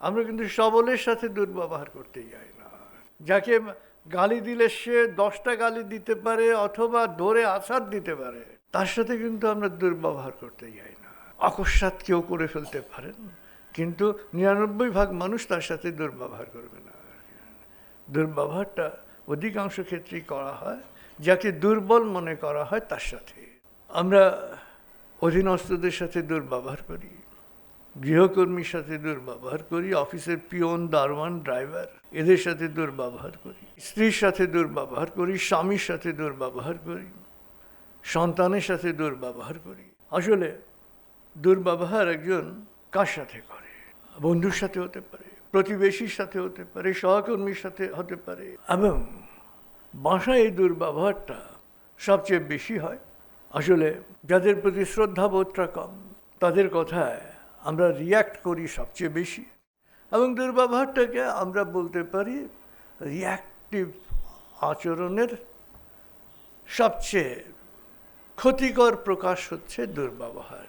আমরা কিন্তু সবলের সাথে দুর্ব্যবহার করতে যাই না। যাকে গালি দিলে সে দশটা গালি দিতে পারে অথবা ধরে আছাড় দিতে পারে, তার সাথে কিন্তু আমরা দুর্ব্যবহার করতে যাই না। অকস্মাৎ কেউ করে ফেলতে পারেন, কিন্তু নিরানব্বই ভাগ মানুষ তার সাথে দুর্ব্যবহার করবে না। দুর্ব্যবহারটা অধিকাংশ ক্ষেত্রেই করা হয়, যাকে দুর্বল মনে করা হয় তার সাথে। আমরা অধীনস্থদের সাথে দুর্ব্যবহার করি। গৃহকর্মীর সাথে দুর্ব্যবহার করি, অফিসের পিয়ন, দারোয়ান, ড্রাইভার, এদের সাথে দুর্ব্যবহার করি, স্ত্রীর সাথে দুর্ব্যবহার করি, স্বামীর সাথে দুর্ব্যবহার করি, সন্তানের সাথে দুর্ব্যবহার করি। আসলে দুর্ব্যবহার একজন কার সাথে করে? বন্ধুর সাথে হতে পারে, প্রতিবেশীর সাথে হতে পারে, সহকর্মীর সাথে হতে পারে, এবং বাসায় এই দুর্ব্যবহারটা সবচেয়ে বেশি হয়। আসলে যাদের প্রতি শ্রদ্ধাবোধটা কম, তাদের কথায় আমরা রিয়্যাক্ট করি সবচেয়ে বেশি এবং দুর্ব্যবহারটাকে আমরা বলতে পারি রিয়াক্টিভ আচরণের সবচেয়ে ক্ষতিকর প্রকাশ হচ্ছে দুর্ব্যবহার।